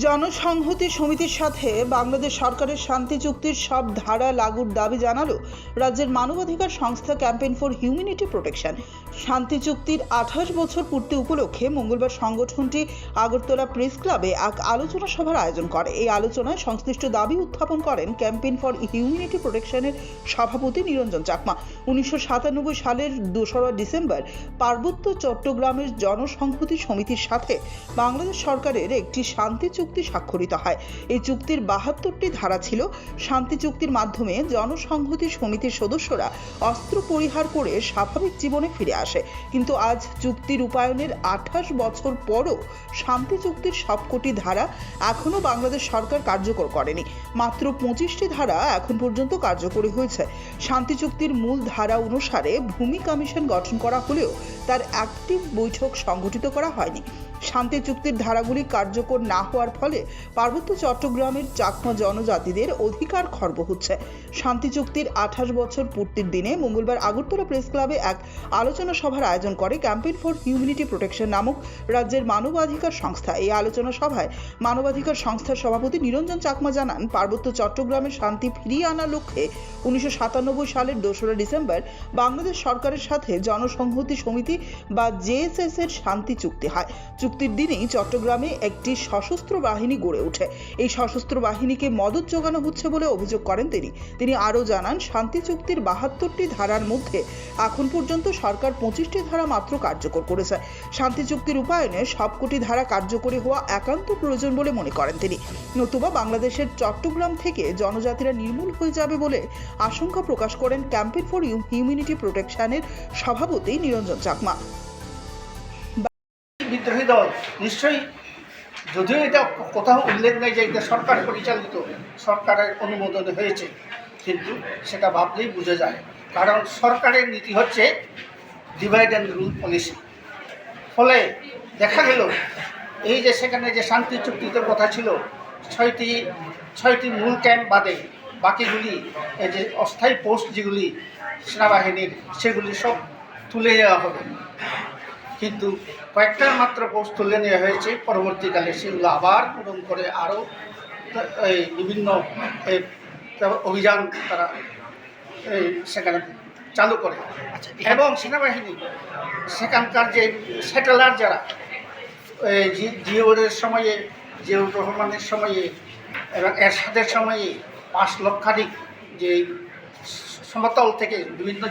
জনসংহতি সমিতির সাথে বাংলাদেশ সরকারের শান্তি চুক্তির সব ধারা লাগুর দাবি জানালো রাজ্যের মানবাধিকার সংস্থা ক্যাম্পেইন ফর হিউম্যানিটি প্রোটেকশন। শান্তি চুক্তির আঠাশ বছর পূর্তি উপলক্ষে মঙ্গলবার সংগঠনটি আগরতলা প্রেস ক্লাবে এক আলোচনা সভার আয়োজন করে। এই আলোচনায় সংশ্লিষ্ট দাবি উত্থাপন করেন ক্যাম্পেইন ফর হিউম্যানিটি প্রোটেকশনের সভাপতি নিরঞ্জন চাকমা। উনিশশো সাতানব্বই সালের দোসরা ডিসেম্বর পার্বত্য চট্টগ্রামের জনসংহতি সমিতির সাথে বাংলাদেশ সরকারের একটি শান্তি চুক্তি স্বাক্ষরিত হয়। এই চুক্তির বাহাত্তরটি ধারা ছিল শান্তি চুক্তির মাধ্যমে জনসংহতি সমিতির সদস্যরা অস্ত্র পরিহার করে স্বাভাবিক জীবনে ফিরে আসে। কিন্তু আজ চুক্তি রূপায়ণের আঠাশ বছর পরও শান্তি চুক্তির সবকটি ধারা এখনও বাংলাদেশ সরকার কার্যকর করেনি। মাত্র পঁচিশটি ধারা এখন পর্যন্ত কার্যকরী হয়েছে। শান্তি চুক্তির মূল ধারা অনুসারে ভূমি কমিশন গঠন করা হলেও তার অ্যাক্টিভ বৈঠক সংগঠিত করা হয়নি। শান্তি চুক্তির ধারাগুলি কার্যকর না হওয়ার ফলে পার্বত্য চট্টগ্রামের চাকমা জনজাতিদের অধিকার খর্ব হচ্ছে। শান্তি চুক্তির আঠাশ বছর পূর্তির দিনে মঙ্গলবার আগরতলা প্রেস ক্লাবে এক আলোচনা সভার আয়োজন করে ক্যাম্পেইন ফর হিউম্যানিটি প্রোটেকশন নামক রাজ্যের মানবাধিকার সংস্থা। এই আলোচনা সভায় মানবাধিকার সংস্থার সভাপতি নিরঞ্জন চাকমা জানান, পার্বত্য চট্টগ্রামের শান্তি ফিরিয়ে আনার লক্ষ্যে উনিশশো সাতানব্বই সালের দোসরা ডিসেম্বর বাংলাদেশ সরকারের সাথে জনসংহতি সমিতি বা জেএসএস এর শান্তি চুক্তি হয়। চুক্তির দিনেই চট্টগ্রামে একটি সশস্ত্র বাহিনী গড়ে ওঠে। এই সশস্ত্র বাহিনীকে মদত যোগানো হচ্ছে বলে অভিযোগ করেন তিনি। তিনি আরও জানান, শান্তি চুক্তির বাহাত্তরটি ধারার মধ্যে এখন পর্যন্ত সরকার পঁচিশটি ধারা মাত্র কার্যকর করেছে। শান্তি চুক্তির রূপায়ণে সবকটি ধারা কার্যকরী হওয়া একান্ত প্রয়োজন বলে মনে করেন তিনি। নতুবা বাংলাদেশের চট্টগ্রাম থেকে জনজাতিরা নির্মূল হয়ে যাবে বলে আশঙ্কা প্রকাশ করেন ক্যাম্পেইন ফর হিউম্যানিটি প্রোটেকশনের সভাপতি নিরঞ্জন চাকমা। বিদ্রোহী দল। নিশ্চয়ই যদিও এটা কোথাও উল্লেখ নেই যে এটা সরকার পরিচালিত, সরকারের অনুমোদন হয়েছে, কিন্তু সেটা ভাবলেই বোঝা যায়। কারণ সরকারের নীতি হচ্ছে ডিভাইড অ্যান্ড রুল পলিসি ফলে দেখা গেল, এই যে সেখানে যে শান্তি চুক্তিতে কথা ছিল, ছয়টি ছয়টি মূল ক্যাম্প বাদে বাকিগুলি, এই যে অস্থায়ী পোস্ট যেগুলি সেনাবাহিনীর, সেগুলি সব তুলে দেওয়া হবে। কিন্তু কয়েকটা মাত্র পোস্ট তুলে নেওয়া হয়েছে। পরবর্তীকালে সেগুলো আবার পূরণ করে আরও এই বিভিন্ন অভিযান তারা এই সেখানে চালু করে। এবং সেনাবাহিনী সেখানকার যে সেটেলার যারা এই জিওরের সময়ে জিয়াউর রহমানের সময়ে এবং এরশাদের সময়ে পাঁচ লক্ষাধিক যে সমতল থেকে বিভিন্ন